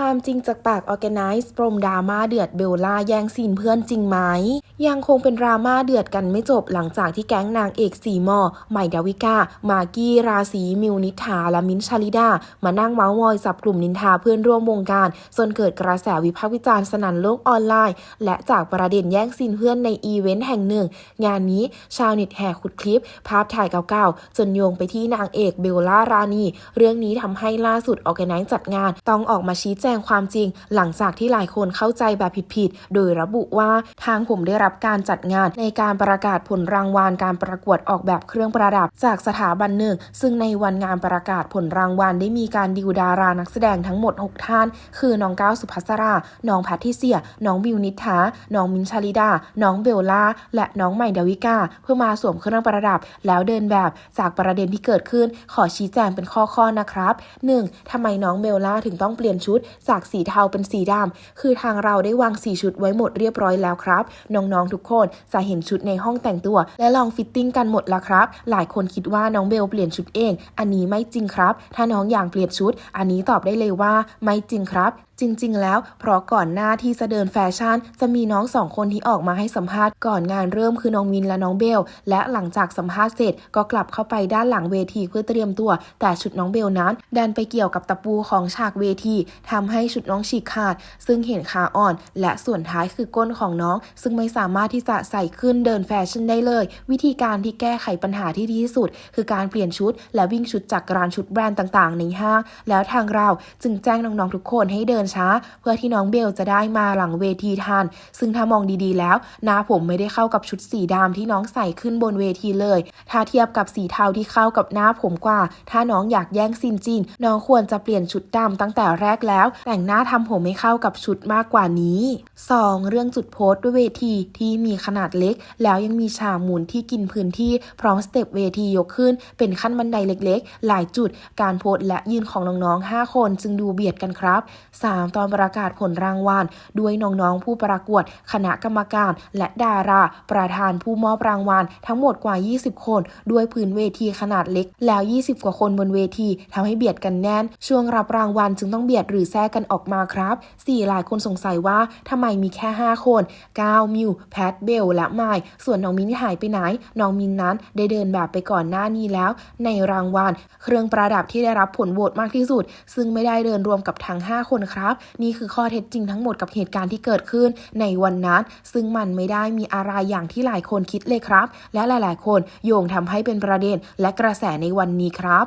ความจริงจากปากออแกไนซ์ปรมดราม่าเดือดเบลล่าแย่งซีนเพื่อนจริงไหม ยังคงเป็นดราม่าเดือดกันไม่จบหลังจากที่แก๊งนางเอกสีมอ ใหม่ดาวิกา มากกี้ ราศีมิวนิษฐาและมิ้นชาลิดา มานั่งเมาส์มอยจับกลุ่มนินทาเพื่อนร่วมวงการ จนเกิดกระแสวิพากษ์วิจารณ์สนั่นโลกออนไลน์ และจากประเด็นแย่งซีนเพื่อนในอีเวนต์แห่งหนึ่ง งานนี้ชาวเน็ตแห่ขุดคลิป ภาพถ่ายเก่าๆจนโยงไปที่นางเอกเบลล่ารานีเรื่องนี้ทำให้ล่าสุดออแกไนซ์จัดงาน ต้องออกมาชี้แจงความจริง หลังจากที่หลายคนเข้าใจแบบผิดๆ โดยระบุว่าทางผมได้รับการจัดงานในการประกาศผลรางวัลการประกวดออกแบบเครื่องประดับ จากสถาบันหนึ่ง ซึ่งในวันงานประกาศผลรางวัลได้มีการดิวดารานักแสดงทั้งหมด 6 ท่าน คือน้องก้าวสุภัสรา น้องแพทิเซีย น้องบิวนิษฐาน้องมินชาลิดา น้องเบลล่า และน้องใหม่ดาวิกา เพื่อมาสวมเครื่องประดับ แล้วเดินแบบจากประเด็นที่เกิดขึ้น ขอชี้แจงเป็นข้อๆนะครับ 1. ทำไมน้องเบลล่าถึงต้องเปลี่ยนชุดจากสีเทาเป็นสีดำคือทางเราได้วางสีชุดไว้หมดเรียบร้อยแล้วครับ น้องๆทุกคนจะเห็นชุดในห้องแต่งตัว และลองฟิตติ้งกันหมดแล้วครับ หลายคนคิดว่าน้องเบลเปลี่ยนชุดเอง อันนี้ไม่จริงครับ ถ้าน้องอยากเปลี่ยนชุด อันนี้ตอบได้เลยว่าไม่จริงครับ จริง ๆ แล้ว เพราะก่อนหน้าที่จะเดินแฟชั่น จะมีน้องสองคนที่ออกมาให้สัมภาษณ์ก่อนงานเริ่มคือน้องมินและน้องเบล และหลังจากสัมภาษณ์เสร็จก็กลับเข้าไปด้านหลังเวทีเพื่อเตรียมตัว แต่ชุดน้องเบลนั้น ดันไปเกี่ยวกับตะปูของฉากเวทีทำให้ชุดน้องฉีกขาด ซึ่งเห็นขาอ่อน และส่วนท้ายคือก้นของน้อง ซึ่งไม่สามารถที่จะใส่ขึ้นเดินแฟชั่นได้เลย วิธีการที่แก้ไขปัญหาที่ดีที่สุด คือการเปลี่ยนชุด และวิ่งชุดจากร้านชุดแบรนด์ต่าง ๆ ในห้างแล้วทางเราจึงแจ้งน้องๆทุกคนให้เดินช้า เพื่อที่น้องเบลจะได้มาหลังเวทีทัน ซึ่งถ้ามองดีๆ แล้ว หน้าผมไม่ได้เข้ากับชุดสีดำที่น้องใส่ขึ้นบนเวทีเลย ถ้าเทียบกับสีเทาที่เข้ากับหน้าผมกว่า ถ้าน้องอยากแย่งซีนจริง น้องควรจะเปลี่ยนชุดดำตั้งแต่แรกแล้ว แต่งหน้าทำผมไม่เข้ากับชุดมากกว่านี้ 2. เรื่องจุดโพสต์ด้วยเวทีที่มีขนาดเล็ก แล้วยังมีฉากหมุนที่กินพื้นที่พร้อมสเต็ปเวทียกขึ้น เป็นขั้นบันไดเล็กๆ หลายจุด การโพสต์และยืนของน้องๆ 5 คนจึงดูเบียดกันครับ 3. ตอนประกาศผลรางวัลด้วยน้องๆผู้ประกวด คณะกรรมการ และดารา ประธานผู้มอบรางวัลทั้งหมดกว่า 20 คน ด้วยพื้นเวทีขนาดเล็ก แล้ว 20 กว่าคนบนเวทีทำให้เบียดกันแน่น ช่วงรับรางวัลจึงต้องเบียดหรือแทรกกันออกมาครับ 4. หลายคนสงสัยว่าทำไมมีแค่ 5 คนก้าวมิวแพทเบลและไมล์ส่วนน้องมินหายไปไหน น้องมินนั้นได้เดินแบบไปก่อนหน้านี้แล้ว ในรางวัลเครื่องประดับที่ได้รับผลโหวตมากที่สุด ซึ่งไม่ได้เดินรวมกับทั้ง 5 คนครับนี่คือข้อเท็จจริงทั้งหมดกับเหตุการณ์ที่เกิดขึ้นในวันนั้น ซึ่งมันไม่ได้มีอะไรอย่างที่หลายคนคิดเลยครับ และหลาย ๆ คนโยงทำให้เป็นประเด็นและกระแสในวันนี้ครับ